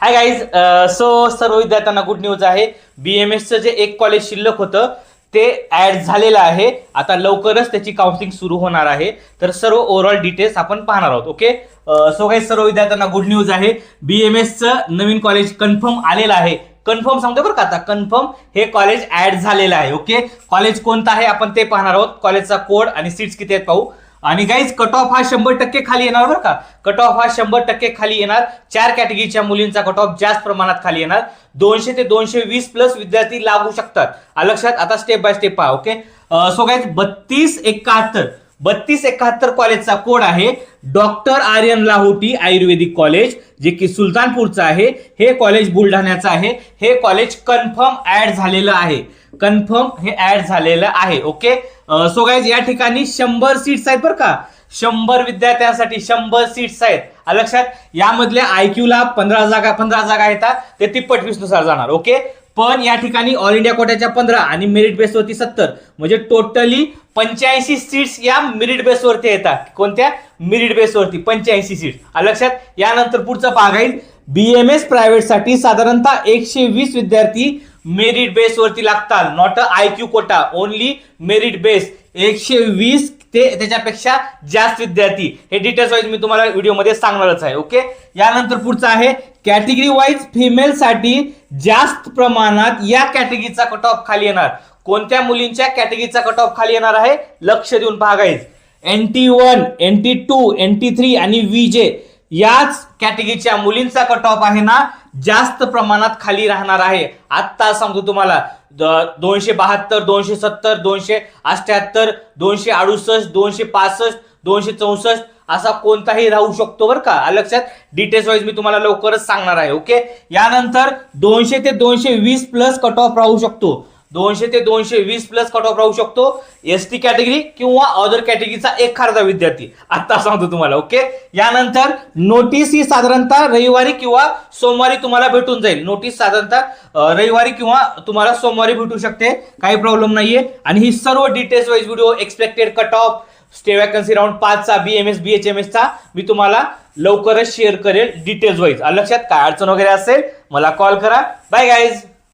Hi guys so सर्व विद्यार्थ्यांना good news आहे. बी एम एसचं जे एक कॉलेज शिल्लक होतं ते ऍड झालेलं आहे. आता लवकरच त्याची काउन्सिलिंग सुरू होणार आहे. तर सर्व ओव्हरऑल डिटेल्स आपण पाहणार आहोत ओके सो काही सर्व विद्यार्थ्यांना गुड न्यूज आहे. बी एम एसचं नवीन कॉलेज कन्फर्म आलेलं आहे. कन्फर्म सांगतो बरं का आता. कन्फर्म हे कॉलेज ऍड झालेलं आहे ओके कॉलेज कोणतं आहे? आपण ते पाहणार आहोत. कॉलेजचा कोड आणि सीट्स किती आहेत पाहू. आणि गाईज कट ऑफ हा शंभर टक्के खाली येणार बरं का? कट ऑफ हा शंभर टक्के खाली येणार. चार कॅटेगरीच्या मुलींचा कट ऑफ जास्त प्रमाणात खाली येणार. दोनशे ते दोनशे वीस प्लस विद्यार्थी लागू शकतात. लक्षात? आता स्टेप बाय स्टेप पहा ओके सो गाईज बत्तीस एकाहत्तर. बत्तीस एकाहत्तर कॉलेजचा कोड आहे. डॉक्टर आर्यन लाहोटी आयुर्वेदिक कॉलेज जे की सुलतानपूरचं आहे. हे कॉलेज बुलढाण्याचं आहे. हे कॉलेज कन्फर्म ऍड झालेलं आहे. कन्फर्म हे ऍड झालेलं आहे. ओके? सो गाईज या ठिकाणी शंभर सीट्स आहेत बरं का? शंभर विद्यार्थ्यांसाठी शंभर सीट्स आहेत. लक्षात? यामधल्या आयक्यूला पंधरा जागा पंधरा जागा येतात ते तिप्पट वीसनुसार जाणार. ओके? पण या ठिकाणी ऑल इंडिया कोट्याच्या पंधरा आणि मेरिट बेसवरती सत्तर. म्हणजे टोटली पंच्याऐंशी सीट्स या मेरिट बेसवरती येतात. कोणत्या? मेरिट बेसवरती पंच्याऐंशी सीट्स लक्षात? यानंतर पुढचं आहे. येईल बीएमएस प्रायव्हेटसाठी साधारणतः एकशे वीस विद्यार्थी मेरिट बेसवरती लागतात. Not A I Q quota only merit base एकशे वीस ते त्याच्यापेक्षा जास्त विद्यार्थी. हे डिटेल्स वाईज मी तुम्हाला व्हिडिओमध्ये सांगणारच आहे ओके यानंतर पुढचं आहे कॅटेगरी वाईज फिमेलसाठी जास्त प्रमाणात या कॅटेगरीचा कट ऑफ खाली येणार. कोणत्या मुलींच्या कॅटेगरीचा कट ऑफ खाली येणार आहे? लक्ष देऊन पहा guys N T one N T two N T three आणि व्ही जे याच कॅटेगरीच्या मुलींचा कट ऑफ आहे ना जास्त प्रमाणात खाली राहणार आहे. आत्ता सांगतो तुम्हाला दोनशे बहात्तर दोनशे सत्तर दोनशे अठ्याहत्तर दोनशे अडुसष्ट दोनशे पासष्ट दोनशे चौसष्ट असा कोणताही राहू शकतो बरं का. लक्षात? डिटेल्स वाईज मी तुम्हाला लवकरच सांगणार आहे ओके यानंतर दोनशे ते दोनशे वीस प्लस कट ऑफ राहू शकतो. दोनशे ते दोनशे वीस प्लस कट ऑफ राहू शकतो. एस टी कॅटेगरी किंवा अदर कॅटेगरीचा एक खारदा विद्यार्थी. आता सांगतो तुम्हाला ओके यानंतर नोटीस ही साधारणतः रविवारी किंवा सोमवारी तुम्हाला भेटून जाईल. नोटीस साधारणतः रविवारी किंवा तुम्हाला सोमवारी भेटू शकते. काही प्रॉब्लेम नाहीये. आणि ही सर्व details wise video expected cut off stray vacancy round पाचचा B M S B H M एसचा मी तुम्हाला लवकरच शेअर करेल डिटेल्स वाईज लक्षात? काय अडचण वगैरे असेल मला कॉल करा. Bye guys